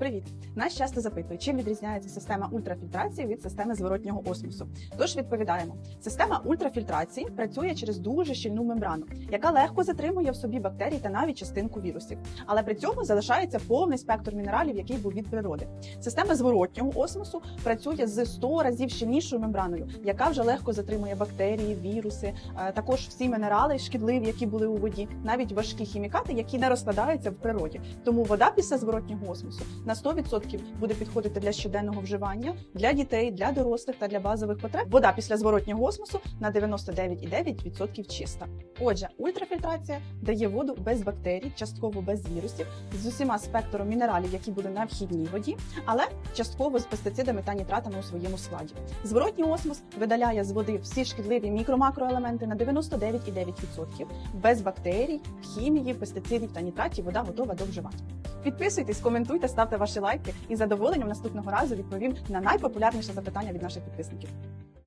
Привіт! Нас часто запитують, чим відрізняється система ультрафільтрації від системи зворотнього осмосу. Тож відповідаємо: система ультрафільтрації працює через дуже щільну мембрану, яка легко затримує в собі бактерії та навіть частинку вірусів, але при цьому залишається повний спектр мінералів, який був від природи. Система зворотнього осмосу працює з 100 разів щільнішою мембраною, яка вже легко затримує бактерії, віруси, е, також всі мінерали шкідливі, які були у воді, навіть важкі хімікати, які не розкладаються в природі. Тому вода після зворотнього осмосу на 100% буде підходити для щоденного вживання, для дітей, для дорослих та для базових потреб. Вода після зворотнього осмосу на 99,9% чиста. Отже, ультрафільтрація дає воду без бактерій, частково без вірусів, з усіма спектром мінералів, які були на вхідній воді, але частково з пестицидами та нітратами у своєму складі. Зворотній осмос видаляє з води всі шкідливі мікро-макроелементи на 99,9%. Без бактерій, хімії, пестицидів та нітратів вода готова до вживання. Підписуйтесь, коментуйте, ставте ваші лайки і задоволенням наступного разу відповім на найпопулярніше запитання від наших підписників.